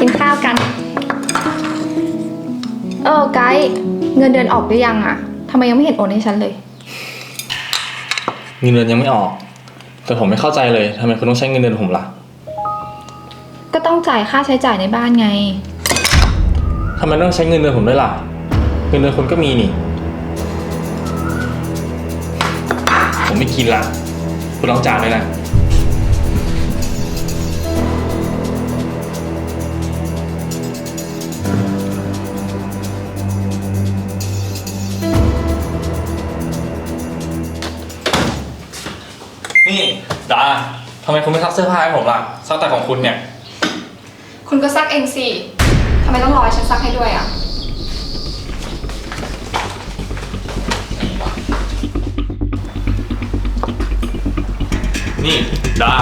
กินข้าวกัน เออไกด์เงินเดือนออกหรือยังอะทำไมยังไม่เห็นโอนให้ฉันเลย เงินเดือนยังไม่ออก แต่ผมไม่เข้าใจเลยทำไมคุณต้องใช้เงินเดือนผมล่ะก็ต้องจ่ายค่าใช้จ่ายในบ้านไง ทำไมต้องใช้เงินเดือนผมด้วยล่ะ เงินเดือนคุณก็มีนี่ ผมไม่กินละคุณลองจานเลยนะ นี่ดาทำไมคุณไม่ซักเสื้อผ้าให้ผมล่ะซักแต่ของคุณเนี่ย คุณก็ซักเองสิทำไมต้องรอให้ฉันซักให้ด้วยอะนี่ดา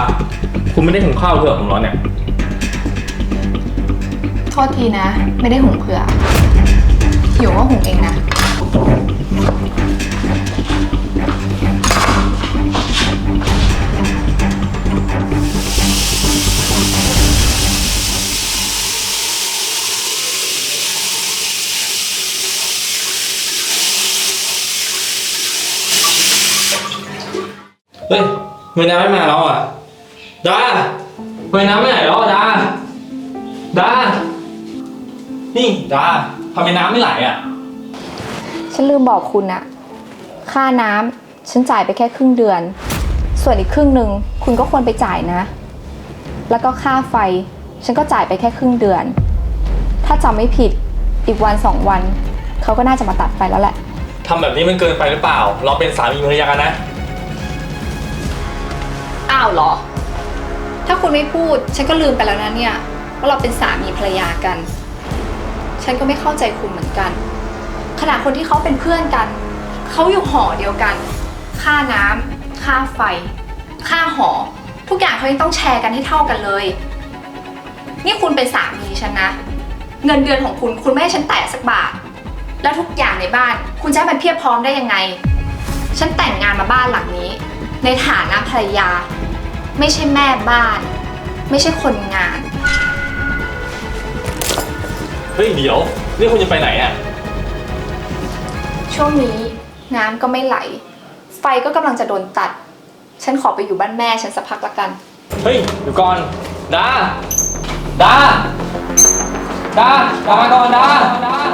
คุณไม่ได้หุงข้าวเผื่อผมเหรอเนี่ย โทษทีนะ ไม่ได้หุงเผื่อหิวก็หุงเองนะ เฮ้ยเวน้ำไม่มาแล้วอะดาเวน้ำไม่ไหนแล้วอะดาดานี่ดาทำไมน้ำไม่ไหลอะ ฉันลืมบอกคุณอะค่าน้ำฉันจ่ายไปแค่ครึ่งเดือน ส่วนอีกครึ่งหนึ่งคุณก็ควรไปจ่ายนะ แล้วก็ค่าไฟ ฉันก็จ่ายไปแค่ครึ่งเดือน ถ้าจำไม่ผิดอีกวันสองวัน เขาก็น่าจะมาตัดไฟแล้วแหละ ทำแบบนี้มันเกินไปหรือเปล่า เราเป็นสามีภรรยากันนะ อ้าวเหรอ ถ้าคุณไม่พูด ฉันก็ลืมไปแล้วนะเนี่ยว่าเราเป็นสามีภรรยากัน ฉันก็ไม่เข้าใจคุณเหมือนกัน ขณะคนที่เขาเป็นเพื่อนกัน เขาอยู่หอเดียวกัน ค่าน้ำค่าไฟ ค่าหอ ทุกอย่างเขายังต้องแชร์กันให้เท่ากันเลย นี่คุณเป็นสามีฉันนะ เงินเดือนของคุณคุณไม่ให้ฉันแตะสักบาท แล้วทุกอย่างในบ้าน คุณจะให้มันเพียบพร้อมได้ยังไง ฉันแต่งงานมาบ้านหลังนี้ ในฐานะภรรยา ไม่ใช่แม่บ้าน ไม่ใช่คนงาน เฮ้ยเดี๋ยวนี่คุณจะไปไหนอะ ช่วงนี้น้ำก็ไม่ไหล ไฟก็กำลังจะโดนตัด ฉันขอไปอยู่บ้านแม่ฉันสักพักละกัน เฮ้ยเดี๋ยวก่อนดาดาดาดาก่อนดาโอ้ย